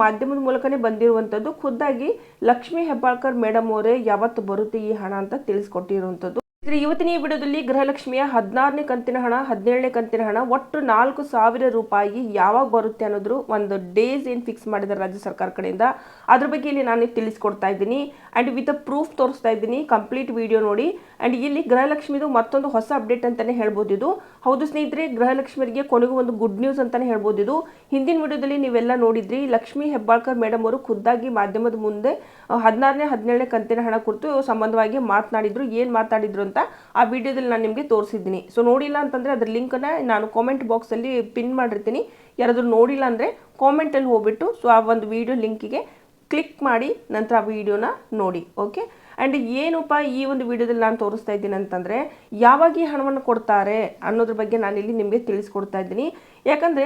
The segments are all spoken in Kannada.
ಮಾಧ್ಯಮದ ಮೂಲಕನೇ ಬಂದಿರುವಂಥದ್ದು ಖುದ್ದಾಗಿ ಲಕ್ಷ್ಮೀ ಹೆಬ್ಬಾಳ್ಕರ್ ಮೇಡಮ್ ಅವರೇ ಯಾವತ್ತು ಬರುತ್ತೆ ಈ ಹಣ ಅಂತ ತಿಳಿಸ್ಕೊಟ್ಟಿರುವಂಥದ್ದು ಇದ್ರೆ ಇವತ್ತಿನ ಈ ವಿಡಿಯೋದಲ್ಲಿ ಗೃಹಲಕ್ಷ್ಮಿಯ ಹದಿನಾರನೇ ಕಂತಿನ ಹಣ, ಹದಿನೇಳನೇ ಕಂತಿನ ಹಣ, ಒಟ್ಟು ನಾಲ್ಕು ಸಾವಿರ ರೂಪಾಯಿ ಯಾವಾಗ ಬರುತ್ತೆ ಅನ್ನೋದ್ರು ಒಂದು ಡೇಸ್ ಏನು ಫಿಕ್ಸ್ ಮಾಡಿದ್ದಾರೆ ರಾಜ್ಯ ಸರ್ಕಾರ ಕಡೆಯಿಂದ. ಅದ್ರ ಬಗ್ಗೆ ಇಲ್ಲಿ ನಾನು ತಿಳಿಸ್ಕೊಡ್ತಾ ಇದ್ದೀನಿ. ಆ್ಯಂಡ್ ವಿತ್ ಪ್ರೂಫ್ ತೋರಿಸ್ತಾ ಇದ್ದೀನಿ ಕಂಪ್ಲೀಟ್ ವಿಡಿಯೋ ನೋಡಿ. ಆ್ಯಂಡ್ ಇಲ್ಲಿ ಗೃಹಲಕ್ಷ್ಮಿದು ಮತ್ತೊಂದು ಹೊಸ ಅಪ್ಡೇಟ್ ಅಂತಲೇ ಹೇಳ್ಬೋದು ಇದು. ಹೌದು ಸ್ನೇಹಿತರೆ ಗೃಹಲಕ್ಷ್ಮಿಯರಿಗೆ ಕೊನೆಗೂ ಒಂದು ಗುಡ್ ನ್ಯೂಸ್ ಅಂತಲೇ ಹೇಳ್ಬೋದು ಇದು. ಹಿಂದಿನ ವಿಡಿಯೋದಲ್ಲಿ ನೀವೆಲ್ಲ ನೋಡಿದ್ರಿ, ಲಕ್ಷ್ಮಿ ಹೆಬ್ಬಾಳ್ಕರ್ ಮೇಡಮ್ ಅವರು ಖುದ್ದಾಗಿ ಮಾಧ್ಯಮದ ಮುಂದೆ, ಹದಿನಾರನೇ, ಹದಿನೇಳನೇ ಕಂತಿನ ಹಣ ಕುರಿತು ಸಂಬಂಧವಾಗಿ ಮಾತನಾಡಿದ್ರು. ಏನು ಮಾತಾಡಿದ್ರು ಅಂತ ಆ ವಿಡಿಯೋದಲ್ಲಿ ನಾನು ನಿಮಗೆ ತೋರಿಸಿದ್ದೀನಿ. ಸೊ ನೋಡಿಲ್ಲ ಅಂತಂದರೆ ಅದ್ರ ಲಿಂಕನ್ನು ನಾನು ಕಾಮೆಂಟ್ ಬಾಕ್ಸಲ್ಲಿ ಪಿನ್ ಮಾಡಿರ್ತೀನಿ. ಯಾರಾದರೂ ನೋಡಿಲ್ಲ ಅಂದರೆ ಕಾಮೆಂಟಲ್ಲಿ ಹೋಗ್ಬಿಟ್ಟು ಸೊ ಆ ಒಂದು ವಿಡಿಯೋ ಲಿಂಕಿಗೆ ಕ್ಲಿಕ್ ಮಾಡಿ, ನಂತರ ಆ ವಿಡಿಯೋನ ನೋಡಿ ಓಕೆ ಆ್ಯಂಡ್ ಏನಪ್ಪ ಈ ಒಂದು ವಿಡಿಯೋದಲ್ಲಿ ನಾನು ತೋರಿಸ್ತಾ ಇದ್ದೀನಿ ಅಂತಂದರೆ, ಯಾವಾಗ ಈ ಹಣವನ್ನು ಕೊಡ್ತಾರೆ ಅನ್ನೋದ್ರ ಬಗ್ಗೆ ನಾನಿಲ್ಲಿ ನಿಮಗೆ ತಿಳಿಸ್ಕೊಡ್ತಾ ಇದ್ದೀನಿ. ಯಾಕಂದರೆ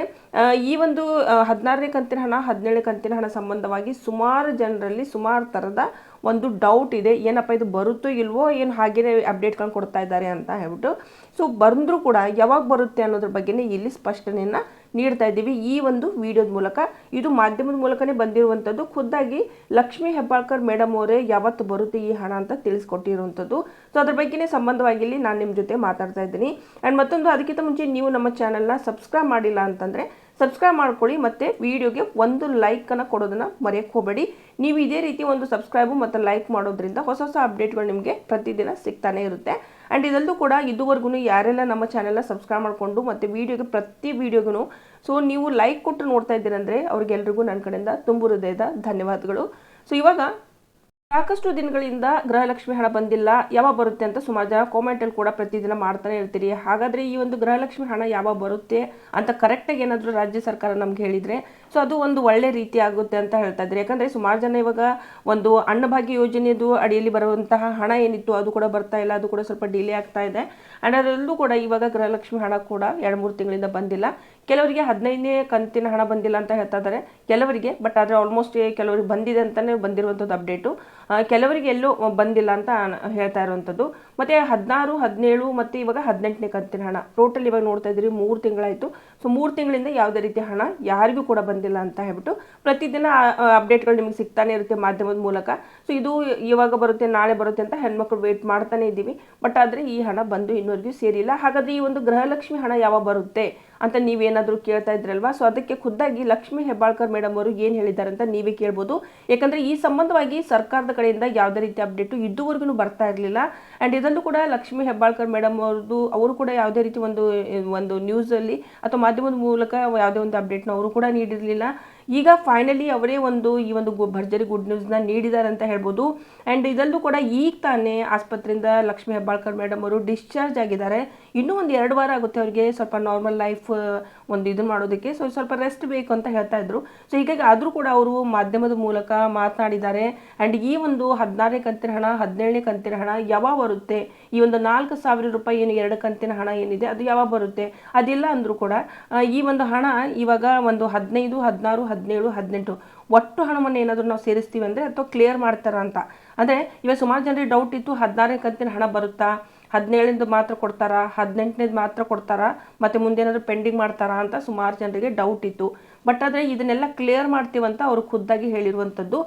ಈ ಒಂದು ಹದಿನಾರನೇ ಕಂತಿನ ಹಣ, ಹದಿನೇಳನೇ ಕಂತಿನ ಹಣ ಸಂಬಂಧವಾಗಿ ಸುಮಾರು ಜನರಲ್ಲಿ ಸುಮಾರು ಥರದ ಒಂದು ಡೌಟ್ ಇದೆ. ಏನಪ್ಪ ಇದು ಬರುತ್ತೋ ಇಲ್ವೋ ಏನು ಹಾಗೇನೆ ಅಪ್ಡೇಟ್ಗಳನ್ನ ಕೊಡ್ತಾ ಇದ್ದಾರೆ ಅಂತ ಹೇಳ್ಬಿಟ್ಟು. ಸೊ ಬಂದರೂ ಕೂಡ ಯಾವಾಗ ಬರುತ್ತೆ ಅನ್ನೋದ್ರ ಬಗ್ಗೆನೇ ಇಲ್ಲಿ ಸ್ಪಷ್ಟನೆಯನ್ನು ನೀಡ್ತಾ ಇದ್ದೀವಿ ಈ ಒಂದು ವಿಡಿಯೋದ ಮೂಲಕ. ಇದು ಮಾಧ್ಯಮದ ಮೂಲಕನೇ ಬಂದಿರುವಂಥದ್ದು. ಖುದ್ದಾಗಿ ಲಕ್ಷ್ಮೀ ಹೆಬ್ಬಾಳ್ಕರ್ ಮೇಡಮ್ ಅವರೇ ಯಾವತ್ತು ಬರುತ್ತೆ ಈ ಹಣ ಅಂತ ತಿಳಿಸ್ಕೊಟ್ಟಿರುವಂಥದ್ದು. ಸೊ ಅದ್ರ ಬಗ್ಗೆನೇ ಸಂಬಂಧವಾಗಿ ಇಲ್ಲಿ ನಾನು ನಿಮ್ಮ ಜೊತೆ ಮಾತಾಡ್ತಾ ಇದ್ದೀನಿ. ಆ್ಯಂಡ್ ಮತ್ತೊಂದು, ಅದಕ್ಕಿಂತ ಮುಂಚೆ ನೀವು ನಮ್ಮ ಚಾನಲ್ನ ಸಬ್ಸ್ಕ್ರೈಬ್ ಮಾಡಿಲ್ಲ ಅಂತಂದರೆ ಸಬ್ಸ್ಕ್ರೈಬ್ ಮಾಡ್ಕೊಳ್ಳಿ ಮತ್ತು ವಿಡಿಯೋಗೆ ಒಂದು ಲೈಕನ್ನು ಕೊಡೋದನ್ನು ಮರೆಯೋಕ್ಕೆ ಹೋಗಬೇಡಿ. ನೀವು ಇದೇ ರೀತಿ ಒಂದು ಸಬ್ಸ್ಕ್ರೈಬು ಮತ್ತು ಲೈಕ್ ಮಾಡೋದ್ರಿಂದ ಹೊಸ ಹೊಸ ಅಪ್ಡೇಟ್ಗಳು ನಿಮಗೆ ಪ್ರತಿದಿನ ಸಿಗ್ತಾನೆ ಇರುತ್ತೆ. ಆ್ಯಂಡ್ ಇದಲ್ಲೂ ಕೂಡ ಇದುವರೆಗೂ ಯಾರೆಲ್ಲ ನಮ್ಮ ಚಾನೆಲ್ನ ಸಬ್ಸ್ಕ್ರೈಬ್ ಮಾಡಿಕೊಂಡು ಮತ್ತು ವೀಡಿಯೋಗೆ ಪ್ರತಿ ವೀಡಿಯೋಗೂ ಸೊ ನೀವು ಲೈಕ್ ಕೊಟ್ಟು ನೋಡ್ತಾ ಇದ್ದೀರಂದರೆ ಅವ್ರಿಗೆಲ್ರಿಗೂ ನನ್ನ ಕಡೆಯಿಂದ ತುಂಬು ಹೃದಯದ ಧನ್ಯವಾದಗಳು. ಸೊ ಇವಾಗ ಸಾಕಷ್ಟು ದಿನಗಳಿಂದ ಗೃಹಲಕ್ಷ್ಮಿ ಹಣ ಬಂದಿಲ್ಲ. ಯಾವಾಗ ಬರುತ್ತೆ ಅಂತ ಸುಮಾರು ಜನ ಕಾಮೆಂಟಲ್ಲಿ ಕೂಡ ಪ್ರತಿದಿನ ಮಾಡ್ತಾನೆ ಇರ್ತೀರಿ. ಹಾಗಾದರೆ ಈ ಒಂದು ಗೃಹಲಕ್ಷ್ಮಿ ಹಣ ಯಾವಾಗ ಬರುತ್ತೆ ಅಂತ ಕರೆಕ್ಟಾಗಿ ಏನಾದರೂ ರಾಜ್ಯ ಸರ್ಕಾರ ನಮ್ಗೆ ಹೇಳಿದರೆ ಸೊ ಅದು ಒಂದು ಒಳ್ಳೆ ರೀತಿ ಆಗುತ್ತೆ ಅಂತ ಹೇಳ್ತಾ ಇದ್ದಾರೆ ಯಾಕಂದರೆ ಸುಮಾರು ಜನ ಇವಾಗ ಒಂದು ಅನ್ನಭಾಗ್ಯ ಯೋಜನೆಯದು ಅಡಿಯಲ್ಲಿ ಬರುವಂತಹ ಹಣ ಏನಿತ್ತು ಅದು ಕೂಡ ಬರ್ತಾ ಇಲ್ಲ, ಅದು ಕೂಡ ಸ್ವಲ್ಪ ಡಿಲೇ ಆಗ್ತಾ ಇದೆ. ಆ್ಯಂಡ್ ಅದರಲ್ಲೂ ಕೂಡ ಇವಾಗ ಗೃಹಲಕ್ಷ್ಮಿ ಹಣ ಕೂಡ ಎರಡು ಮೂರು ತಿಂಗಳಿಂದ ಬಂದಿಲ್ಲ. ಕೆಲವರಿಗೆ ಹದಿನೈದನೇ ಕಂತಿನ ಹಣ ಬಂದಿಲ್ಲ ಅಂತ ಹೇಳ್ತಾ ಇದ್ದಾರೆ. ಕೆಲವರಿಗೆ, ಬಟ್ ಆದರೆ ಆಲ್ಮೋಸ್ಟ್ ಕೆಲವರಿಗೆ ಬಂದಿದೆ ಅಂತಲೇ ಬಂದಿರುವಂಥದ್ದು ಅಪ್ಡೇಟು ಕೆಲವರಿಗೆ ಎಲ್ಲೂ ಬಂದಿಲ್ಲ ಅಂತ ಹೇಳ್ತಾ ಇರುವಂಥದ್ದು ಮತ್ತು ಹದಿನಾರು, ಹದಿನೇಳು ಮತ್ತು ಇವಾಗ ಹದಿನೆಂಟನೇ ಕಂತಿನ ಹಣ. ಟೋಟಲ್ ಇವಾಗ ನೋಡ್ತಾ ಇದ್ದೀರಿ, ಮೂರು ತಿಂಗಳಾಯಿತು. ಸೊ ಮೂರು ತಿಂಗಳಿಂದ ಯಾವುದೇ ರೀತಿ ಹಣ ಯಾರಿಗೂ ಕೂಡ ಬಂದಿಲ್ಲ ಅಂತ ಹೇಳ್ಬಿಟ್ಟು ಪ್ರತಿದಿನ ಅಪ್ಡೇಟ್ಗಳು ನಿಮಗೆ ಸಿಗ್ತಾನೆ ಇರುತ್ತೆ ಮಾಧ್ಯಮದ ಮೂಲಕ. ಸೊ ಇದು ಇವಾಗ ಬರುತ್ತೆ, ನಾಳೆ ಬರುತ್ತೆ ಅಂತ ಹೆಣ್ಮಕ್ಳು ವೇಟ್ ಮಾಡ್ತಾನೆ ಇದ್ದೀವಿ. ಬಟ್ ಆದರೆ ಈ ಹಣ ಬಂದು ಇನ್ನೂವರೆಗೂ ಸೇರಿಲ್ಲ. ಹಾಗಾದರೆ ಈ ಒಂದು ಗೃಹಲಕ್ಷ್ಮಿ ಹಣ ಯಾವಾಗ ಬರುತ್ತೆ? ಅಂತ ನೀವೇನಾದರೂ ಕೇಳ್ತಾ ಇದ್ರಲ್ವಾ? ಸೊ ಅದಕ್ಕೆ ಖುದ್ದಾಗಿ ಲಕ್ಷ್ಮಿ ಹೆಬ್ಬಾಳ್ಕರ್ ಮೇಡಮ್ ಅವರು ಏನು ಹೇಳಿದ್ದಾರೆ ಅಂತ ನೀವೇ ಕೇಳ್ಬೋದು. ಯಾಕಂದರೆ ಈ ಸಂಬಂಧವಾಗಿ ಸರ್ಕಾರದ ಕಡೆಯಿಂದ ಯಾವುದೇ ರೀತಿ ಅಪ್ಡೇಟು ಇದುವರೆಗೂ ಬರ್ತಾ ಇರಲಿಲ್ಲ. ಆ್ಯಂಡ್ ಇದನ್ನು ಕೂಡ ಲಕ್ಷ್ಮಿ ಹೆಬ್ಬಾಳ್ಕರ್ ಮೇಡಮ್ ಅವ್ರದ್ದು, ಅವರು ಕೂಡ ಯಾವುದೇ ರೀತಿ ಒಂದು ಒಂದು ನ್ಯೂಸಲ್ಲಿ ಅಥವಾ ಮಾಧ್ಯಮದ ಮೂಲಕ ಯಾವುದೇ ಒಂದು ಅಪ್ಡೇಟ್ನ ಅವರು ಕೂಡ ನೀಡಿರಲಿಲ್ಲ. ಈಗ ಫೈನಲಿ ಅವರೇ ಒಂದು, ಈ ಒಂದು ಭರ್ಜರಿ ಗುಡ್ ನ್ಯೂಸ್ನ ನೀಡಿದ್ದಾರೆ ಅಂತ ಹೇಳ್ಬೋದು. ಆ್ಯಂಡ್ ಇದಲ್ಲೂ ಕೂಡ ಈಗ ತಾನೇ ಆಸ್ಪತ್ರೆಯಿಂದ ಲಕ್ಷ್ಮೀ ಹೆಬ್ಬಾಳ್ಕರ್ ಮೇಡಮ್ ಅವರು ಡಿಸ್ಚಾರ್ಜ್ ಆಗಿದ್ದಾರೆ. ಇನ್ನೂ ಒಂದು ಎರಡು ವಾರ ಆಗುತ್ತೆ ಅವ್ರಿಗೆ ಸ್ವಲ್ಪ ನಾರ್ಮಲ್ ಲೈಫ್ ಒಂದು ಇದು ಮಾಡೋದಕ್ಕೆ. ಸೊ ಸ್ವಲ್ಪ ರೆಸ್ಟ್ ಬೇಕು ಅಂತ ಹೇಳ್ತಾ ಇದ್ರು. ಸೊ ಹೀಗಾಗಿ ಆದರೂ ಕೂಡ ಅವರು ಮಾಧ್ಯಮದ ಮೂಲಕ ಮಾತನಾಡಿದ್ದಾರೆ. ಆ್ಯಂಡ್ ಈ ಒಂದು ಹದಿನಾರನೇ ಕಂತಿನ ಹಣ, ಹದಿನೇಳನೇ ಕಂತಿನ ಹಣ ಯಾವಾಗ ಬರುತ್ತೆ? ಈ ಒಂದು ನಾಲ್ಕು ಸಾವಿರ ರೂಪಾಯಿ ಏನು ಎರಡು ಕಂತಿನ ಹಣ ಏನಿದೆ, ಅದು ಯಾವಾಗ ಬರುತ್ತೆ? ಅದಿಲ್ಲ ಅಂದರೂ ಕೂಡ ಈ ಒಂದು ಹಣ ಇವಾಗ ಒಂದು ಹದಿನೈದು, ಹದಿನಾರು, ಹದಿನೇಳು, ಹದಿನೆಂಟು ಒಟ್ಟು ಹಣವನ್ನು ಏನಾದರೂ ನಾವು ಸೇರಿಸ್ತೀವಿ ಅಂದರೆ ಅಥವಾ ಕ್ಲಿಯರ್ ಮಾಡ್ತಾರ ಅಂತ. ಅಂದರೆ ಇವಾಗ ಸುಮಾರು ಜನರಿಗೆ ಡೌಟ್ ಇತ್ತು, ಹದಿನಾರನೇ ಕಂತಿನ ಹಣ ಬರುತ್ತಾ? ಹದಿನೇಳನೇದು ಮಾತ್ರ ಕೊಡ್ತಾರಾ? ಹದಿನೆಂಟನೇದು ಮಾತ್ರ ಕೊಡ್ತಾರಾ? ಮತ್ತು ಮುಂದೇನಾದರೂ ಪೆಂಡಿಂಗ್ ಮಾಡ್ತಾರಾ ಅಂತ ಸುಮಾರು ಜನರಿಗೆ ಡೌಟ್ ಇತ್ತು. ಬಟ್ ಆದರೆ ಇದನ್ನೆಲ್ಲ ಕ್ಲಿಯರ್ ಮಾಡ್ತೀವಂತ ಅವರು ಖುದ್ದಾಗಿ ಹೇಳಿರುವಂಥದ್ದು.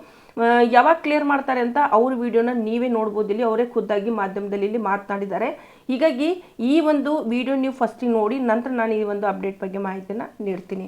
ಯಾವಾಗ ಕ್ಲಿಯರ್ ಮಾಡ್ತಾರೆ ಅಂತ ಅವ್ರ ವಿಡಿಯೋನ ನೀವೇ ನೋಡ್ಬೋದು. ಇಲ್ಲಿ ಅವರೇ ಖುದ್ದಾಗಿ ಮಾಧ್ಯಮದಲ್ಲಿ ಇಲ್ಲಿ ಮಾತನಾಡಿದ್ದಾರೆ. ಹೀಗಾಗಿ ಈ ಒಂದು ವಿಡಿಯೋ ನೀವು ಫಸ್ಟಿಗೆ ನೋಡಿ, ನಂತರ ನಾನು ಈ ಒಂದು ಅಪ್ಡೇಟ್ ಬಗ್ಗೆ ಮಾಹಿತಿಯನ್ನು ನೀಡ್ತೀನಿ.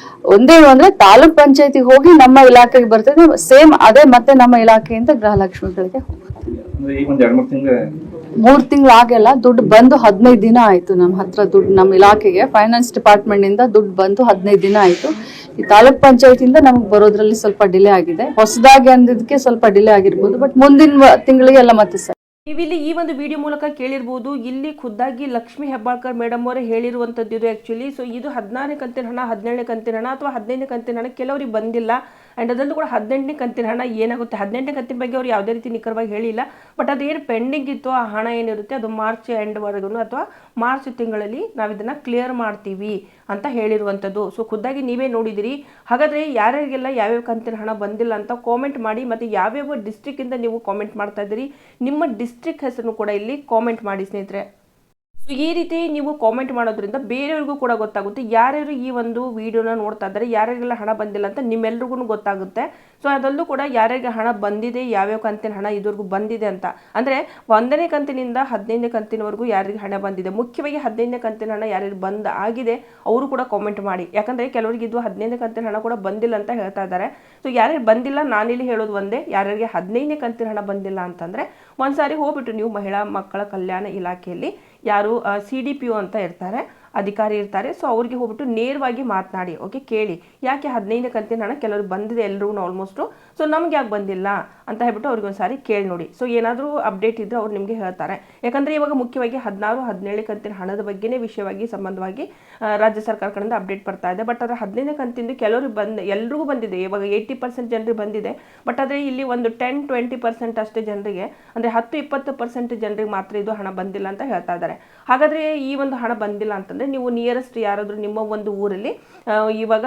ಒಂದೇನು ಅಂದ್ರೆ ತಾಲೂಕ್ ಪಂಚಾಯತಿ ಹೋಗಿ ನಮ್ಮ ಇಲಾಖೆಗೆ ಬರ್ತದೆ. ಸೇಮ್ ಅದೇ ಮತ್ತೆ ನಮ್ಮ ಇಲಾಖೆಯಿಂದ ಗೃಹಲಕ್ಷ್ಮಿಗಳಿಗೆ ಒಂದ್ ತಿಂಗಳ? ಮೂರ್ ತಿಂಗಳು ಆಗಲ್ಲ ದುಡ್ಡು ಬಂದು ಹದಿನೈದು ದಿನ ಆಯ್ತು ನಮ್ಮ ಹತ್ರ ದುಡ್ಡು ನಮ್ಮ ಇಲಾಖೆಗೆ. ಫೈನಾನ್ಸ್ ಡಿಪಾರ್ಟ್ಮೆಂಟ್ನಿಂದ ದುಡ್ಡು ಬಂದು ಹದಿನೈದು ದಿನ ಆಯ್ತು. ಈ ತಾಲೂಕ್ ಪಂಚಾಯತಿಯಿಂದ ನಮಗೆ ಬರೋದ್ರಲ್ಲಿ ಸ್ವಲ್ಪ ಡಿಲೇ ಆಗಿದೆ. ಹೊಸದಾಗಿ ಅಂದಿದ್ದಕ್ಕೆ ಸ್ವಲ್ಪ ಡಿಲೇ ಆಗಿರ್ಬೋದು ಬಟ್ ಮುಂದಿನ ತಿಂಗಳಿಗೆ ಎಲ್ಲ ಮತ್ತೆ ಸರ್. ನೀವಿಲ್ಲಿ ಈ ಒಂದು ವಿಡಿಯೋ ಮೂಲಕ ಕೇಳಿರ್ಬೋದು, ಇಲ್ಲಿ ಖುದ್ದಾಗಿ ಲಕ್ಷ್ಮಿ ಹೆಬ್ಬಾಳ್ಕರ್ ಮೇಡಮ್ ಅವರೇ ಹೇಳಿರುವಂಥದ್ದು ಇದು ಆ್ಯಕ್ಚುಲಿ ಸೊ ಇದು ಹದಿನಾರನೇ ಕಂತಿನ ಹಣ, ಹದಿನೇಳನೇ ಕಂತಿನ ಹಣ ಅಥವಾ ಹದಿನೈದನೇ ಕಂತಿನ ಹಣ ಕೆಲವರಿಗೆ ಬಂದಿಲ್ಲ. ಆ್ಯಂಡ್ ಅದರಲ್ಲೂ ಕೂಡ ಹದಿನೆಂಟನೇ ಕಂತಿನ ಹಣ ಏನಾಗುತ್ತೆ? ಹದಿನೆಂಟನೇ ಕಂತಿನ ಬಗ್ಗೆ ಅವ್ರು ಯಾವುದೇ ರೀತಿ ನಿಖರವಾಗಿ ಹೇಳಿಲ್ಲ. ಬಟ್ ಅದೇನು ಪೆಂಡಿಂಗ್ ಇತ್ತು, ಆ ಹಣ ಏನಿರುತ್ತೆ, ಅದು ಮಾರ್ಚ್ ಎಂಡ್ವರೆಗೂ ಅಥವಾ ಮಾರ್ಚ್ ತಿಂಗಳಲ್ಲಿ ನಾವು ಇದನ್ನು ಕ್ಲಿಯರ್ ಮಾಡ್ತೀವಿ ಅಂತ ಹೇಳಿರುವಂಥದ್ದು. ಸೊ ಖುದ್ದಾಗಿ ನೀವೇ ನೋಡಿದಿರಿ. ಹಾಗಾದರೆ ಯಾರ್ಯಾರಿಗೆಲ್ಲ ಯಾವ್ಯಾವ ಕಂತಿನ ಹಣ ಬಂದಿಲ್ಲ ಅಂತ ಕಾಮೆಂಟ್ ಮಾಡಿ ಮತ್ತು ಯಾವ್ಯಾವ ಡಿಸ್ಟ್ರಿಕ್ಕಿಂದ ನೀವು ಕಾಮೆಂಟ್ ಮಾಡ್ತಾ ಇದ್ದೀರಿ, ನಿಮ್ಮ ಡಿಸ್ಟ್ರಿಕ್ಟ್ ಹೆಸರನ್ನು ಕೂಡ ಇಲ್ಲಿ ಕಾಮೆಂಟ್ ಮಾಡಿ ಸ್ನೇಹಿತರೆ. ಈ ರೀತಿ ನೀವು ಕಾಮೆಂಟ್ ಮಾಡೋದ್ರಿಂದ ಬೇರೆಯವ್ರಿಗೂ ಕೂಡ ಗೊತ್ತಾಗುತ್ತೆ. ಯಾರ್ಯಾರು ಈ ಒಂದು ವಿಡಿಯೋನ ನೋಡ್ತಾ ಇದ್ದಾರೆ, ಯಾರ್ಯಾರಿಗೆಲ್ಲ ಹಣ ಬಂದಿಲ್ಲ ಅಂತ ನಿಮ್ಮೆಲ್ರಿಗೂ ಗೊತ್ತಾಗುತ್ತೆ. ಸೊ ಅದರಲ್ಲೂ ಕೂಡ ಯಾರ್ಯಾರಿಗೆ ಹಣ ಬಂದಿದೆ, ಯಾವ್ಯಾವ ಕಂತಿನ ಹಣ ಇದುವರೆಗೂ ಬಂದಿದೆ ಅಂತ. ಅಂದರೆ ಒಂದನೇ ಕಂತಿನಿಂದ ಹದಿನೈದನೇ ಕಂತಿನವರೆಗೂ ಯಾರಿಗೆ ಹಣ ಬಂದಿದೆ, ಮುಖ್ಯವಾಗಿ ಹದಿನೈದನೇ ಕಂತಿನ ಹಣ ಯಾರ್ಯಾರು ಬಂದ ಆಗಿದೆ, ಅವರು ಕೂಡ ಕಾಮೆಂಟ್ ಮಾಡಿ. ಯಾಕಂದರೆ ಕೆಲವರಿಗೆ ಇದು ಹದಿನೈದನೇ ಕಂತಿನ ಹಣ ಕೂಡ ಬಂದಿಲ್ಲ ಅಂತ ಹೇಳ್ತಾ ಇದ್ದಾರೆ. ಸೊ ಯಾರ್ಯಾರು ಬಂದಿಲ್ಲ, ನಾನಿಲ್ಲಿ ಹೇಳೋದು ಒಂದೇ, ಯಾರ್ಯಾರಿಗೆ ಹದಿನೈದನೇ ಕಂತಿನ ಹಣ ಬಂದಿಲ್ಲ ಅಂತಂದರೆ, ಒಂದ್ಸಾರಿ ಹೋಗ್ಬಿಟ್ಟು ನೀವು ಮಹಿಳಾ ಮಕ್ಕಳ ಕಲ್ಯಾಣ ಇಲಾಖೆಯಲ್ಲಿ, ಯಾರು ಸಿ ಡಿ ಪಿ ಒ ಅಂತ ಇರ್ತಾರೆ. ಅಧಿಕಾರಿ ಇರ್ತಾರೆ. ಸೊ ಅವ್ರಿಗೆ ಹೋಗ್ಬಿಟ್ಟು ನೇರವಾಗಿ ಮಾತನಾಡಿ ಓಕೆ ಕೇಳಿ. ಯಾಕೆ ಹದಿನೈದನೇ ಕಂತಿನ ಹಣ ಕೆಲವರು ಬಂದಿದೆ ಎಲ್ಲರೂ ಆಲ್ಮೋಸ್ಟು ಸೊ ನಮ್ಗೆ ಯಾಕೆ ಬಂದಿಲ್ಲ ಅಂತ ಹೇಳ್ಬಿಟ್ಟು ಅವ್ರಿಗೆ ಒಂದ್ಸಾರಿ ಕೇಳಿ ನೋಡಿ. ಸೊ ಏನಾದರೂ ಅಪ್ಡೇಟ್ ಇದ್ದರೆ ಅವ್ರು ನಿಮಗೆ ಹೇಳ್ತಾರೆ. ಯಾಕಂದರೆ ಇವಾಗ ಮುಖ್ಯವಾಗಿ ಹದಿನಾರು ಹದಿನೇಳು ಕಂತಿನ ಹಣದ ಬಗ್ಗೆನೇ ವಿಷಯವಾಗಿ ಸಂಬಂಧವಾಗಿ ರಾಜ್ಯ ಸರ್ಕಾರ ಕಡೆಯಿಂದ ಅಪ್ಡೇಟ್ ಬರ್ತಾ ಇದೆ. ಬಟ್ ಅದರ ಹದಿನೈದು ಕಂತಿಂದು ಕೆಲವರು ಬಂದು, ಎಲ್ರಿಗೂ ಬಂದಿದೆ. ಇವಾಗ ಏಯ್ಟಿ ಪರ್ಸೆಂಟ್ ಜನರಿಗೆ ಬಂದಿದೆ. ಬಟ್ ಆದರೆ ಇಲ್ಲಿ ಒಂದು ಟೆನ್ ಟ್ವೆಂಟಿ ಪರ್ಸೆಂಟ್ ಅಷ್ಟೇ ಜನರಿಗೆ, ಅಂದರೆ ಹತ್ತು, ಇಪ್ಪತ್ತು ಪರ್ಸೆಂಟ್ ಜನರಿಗೆ ಮಾತ್ರ ಇದು ಹಣ ಬಂದಿಲ್ಲ ಅಂತ ಹೇಳ್ತಾ ಇದ್ದಾರೆ. ಹಾಗಾದರೆ ಈ ಒಂದು ಹಣ ಬಂದಿಲ್ಲ ಅಂತಂದರೆ ನೀವು ನಿಯರೆಸ್ಟ್ ಯಾರಾದರೂ ನಿಮ್ಮ ಒಂದು ಊರಲ್ಲಿ ಇವಾಗ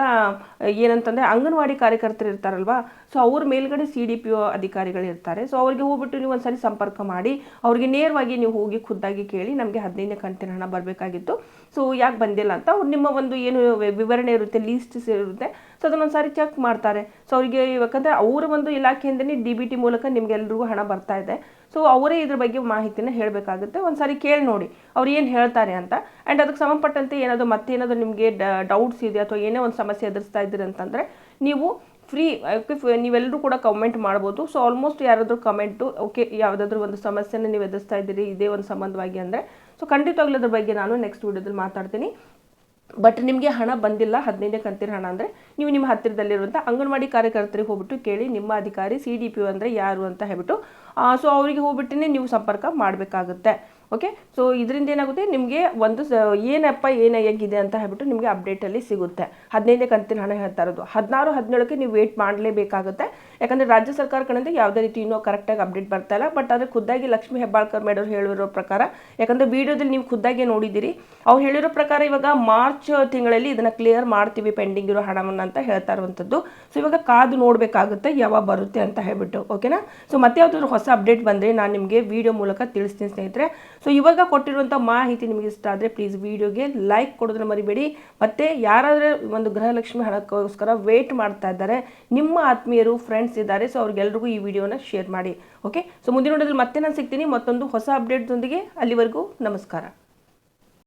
ಏನಂತಂದರೆ ಅಂಗನವಾಡಿ ಕಾರ್ಯಕರ್ತರು ಇರ್ತಾರಲ್ವಾ ಸೊ ಅವ್ರ ಮೇಲ್ಗಡೆ ಸಿ ಡಿ ಪಿ ಒ ಅಧಿಕಾರಿಗಳು ಇರ್ತಾರೆ. ಸೊ ಅವ್ರಿಗೆ ಹೋಗ್ಬಿಟ್ಟು ನೀವು ಒಂದ್ಸರಿ ಸಂಪರ್ಕ ಮಾಡಿ, ಅವ್ರಿಗೆ ನೇರವಾಗಿ ನೀವು ಹೋಗಿ ಖುದ್ದಾಗಿ ಕೇಳಿ ನಮಗೆ ಹದಿನೈದನೇ ಕಂತಿನ ಹಣ ಬರಬೇಕಾಗಿತ್ತು. ಸೊ ಯಾಕೆ ಬಂದಿಲ್ಲ ಅಂತ ಅವ್ರು ನಿಮ್ಮ ಒಂದು ಏನು ವಿವರಣೆ ಇರುತ್ತೆ ಲೀಸ್ಟ್ ಇರುತ್ತೆ. ಸೊ ಅದನ್ನೊಂದು ಸಾರಿ ಚೆಕ್ ಮಾಡ್ತಾರೆ. ಸೊ ಅವರಿಗೆ ಯಾಕಂದರೆ ಅವರ ಒಂದು ಇಲಾಖೆಯಿಂದನೇ ಡಿ ಬಿ ಟಿ ಮೂಲಕ ನಿಮಗೆಲ್ಲರಿಗೂ ಹಣ ಬರ್ತಾ ಇದೆ. ಸೊ ಅವರೇ ಇದ್ರ ಬಗ್ಗೆ ಮಾಹಿತಿನ ಹೇಳಬೇಕಾಗುತ್ತೆ. ಒಂದು ಸಾರಿ ಕೇಳಿ ನೋಡಿ. ಅವ್ರು ಏನು ಹೇಳ್ತಾರೆ ಅಂತ. ಆ್ಯಂಡ್ ಅದಕ್ಕೆ ಸಂಬಂಧಪಟ್ಟಂತೆ ಏನಾದರೂ ಮತ್ತೇನಾದರೂ ನಿಮಗೆ ಡೌಟ್ಸ್ ಇದೆ ಅಥವಾ ಏನೇ ಒಂದು ಸಮಸ್ಯೆ ಎದುರಿಸ್ತಾ ಇದ್ದೀರಿ ಅಂತಂದರೆ, ನೀವು ಫ್ರೀ ನೀವೆಲ್ಲರೂ ಕೂಡ ಕಮೆಂಟ್ ಮಾಡ್ಬೋದು. ಸೊ ಆಲ್ಮೋಸ್ಟ್ ಯಾರಾದರೂ ಕಮೆಂಟು ಓಕೆ ಯಾವುದಾದ್ರೂ ಒಂದು ಸಮಸ್ಯೆನ ನೀವು ಎದುರಿಸ್ತಾ ಇದ್ದೀರಿ, ಇದೇ ಒಂದು ಸಂಬಂಧವಾಗಿ ಅಂದರೆ. ಸೊ ಖಂಡಿತವಾಗ್ಲೂ ಅದ್ರ ಬಗ್ಗೆ ನಾನು ನೆಕ್ಸ್ಟ್ ವಿಡಿಯೋದಲ್ಲಿ ಮಾತಾಡ್ತೀನಿ. ಬಟ್ ನಿಮಗೆ ಹಣ ಬಂದಿಲ್ಲ, ಹದಿನೈದನೇ ಕಂತಿನ ಹಣ ಅಂದರೆ ನೀವು ನಿಮ್ಮ ಹತ್ತಿರದಲ್ಲಿರುವಂಥ ಅಂಗನವಾಡಿ ಕಾರ್ಯಕರ್ತರಿಗೆ ಹೋಗ್ಬಿಟ್ಟು ಕೇಳಿ, ನಿಮ್ಮ ಅಧಿಕಾರಿ ಸಿ ಡಿ ಪಿ ಒ ಅಂದರೆ ಯಾರು ಅಂತ ಹೇಳ್ಬಿಟ್ಟು ಸೊ ಅವರಿಗೆ ಹೋಗ್ಬಿಟ್ಟೇ ನೀವು ಸಂಪರ್ಕ ಮಾಡಬೇಕಾಗುತ್ತೆ. ಓಕೆ ಸೊ ಇದರಿಂದ ಏನಾಗುತ್ತೆ? ನಿಮಗೆ ಒಂದು ಏನಪ್ಪ, ಏನು ಹೇಗಿದೆ ಅಂತ ಹೇಳ್ಬಿಟ್ಟು ನಿಮಗೆ ಅಪ್ಡೇಟಲ್ಲಿ ಸಿಗುತ್ತೆ. ಹದಿನೈದನೇ ಕಂತಿನ ಹಣ ಹೇಳ್ತಾ ಇರೋದು. ಹದಿನಾರು, ಹದಿನೇಳಕ್ಕೆ ನೀವು ವೇಟ್ ಮಾಡಲೇಬೇಕಾಗುತ್ತೆ. ಯಾಕಂದರೆ ರಾಜ್ಯ ಸರ್ಕಾರ ಕಡೆಯಿಂದ ಯಾವುದೇ ರೀತಿ ಇನ್ನೂ ಕರೆಕ್ಟಾಗಿ ಅಪ್ಡೇಟ್ ಬರ್ತಾ ಇಲ್ಲ. ಬಟ್ ಆದರೆ ಖುದ್ದಾಗಿ ಲಕ್ಷ್ಮೀ ಹೆಬ್ಬಾಳ್ಕರ್ ಮೇಡಮ್ ಹೇಳಿರೋ ಪ್ರಕಾರ, ಯಾಕಂದರೆ ವಿಡಿಯೋದಲ್ಲಿ ನೀವು ಖುದ್ದಾಗಿ ನೋಡಿದ್ದೀರಿ. ಅವ್ರು ಹೇಳಿರೋ ಪ್ರಕಾರ ಇವಾಗ ಮಾರ್ಚ್ ತಿಂಗಳಲ್ಲಿ ಇದನ್ನು ಕ್ಲಿಯರ್ ಮಾಡ್ತೀವಿ ಪೆಂಡಿಂಗ್ ಇರೋ ಹಣವನ್ನು ಅಂತ ಹೇಳ್ತಾ ಇರುವಂಥದ್ದು. ಸೊ ಇವಾಗ ಕಾದು ನೋಡಬೇಕಾಗುತ್ತೆ ಯಾವಾಗ ಬರುತ್ತೆ ಅಂತ ಹೇಳ್ಬಿಟ್ಟು. ಓಕೆನಾ ಸೊ ಮತ್ತೆ ಯಾವುದಾದ್ರು ಹೊಸ ಅಪ್ಡೇಟ್ ಬಂದರೆ ನಾನು ನಿಮಗೆ ವಿಡಿಯೋ ಮೂಲಕ ತಿಳಿಸ್ತೀನಿ ಸ್ನೇಹಿತರೆ. ಸೊ ಇವಾಗ ಕೊಟ್ಟಿರುವಂಥ ಮಾಹಿತಿ ನಿಮಗೆ ಇಷ್ಟ ಆದರೆ ಪ್ಲೀಸ್ ವಿಡಿಯೋಗೆ ಲೈಕ್ ಕೊಡೋದನ್ನ ಮರಿಬೇಡಿ. ಮತ್ತು ಯಾರಾದರೂ ಒಂದು ಗೃಹಲಕ್ಷ್ಮಿ ಹಣಕ್ಕೋಸ್ಕರ ವೇಟ್ ಮಾಡ್ತಾ ಇದ್ದಾರೆ, ನಿಮ್ಮ ಆತ್ಮೀಯರು ಫ್ರೆಂಡ್ಸ್ ಇದ್ದಾರೆ ಸೊ ಅವ್ರಿಗೆಲ್ರಿಗೂ ಈ ವಿಡಿಯೋನ ಶೇರ್ ಮಾಡಿ. ಓಕೆ ಸೊ ಮುಂದಿನ ನೋಡೋದ್ರಲ್ಲಿ ಮತ್ತೆ ನಾನು ಸಿಗ್ತೀನಿ. ಮತ್ತೊಂದು ಹೊಸ ಅಪ್ಡೇಟ್ದೊಂದಿಗೆ ಅಲ್ಲಿವರೆಗೂ ನಮಸ್ಕಾರ.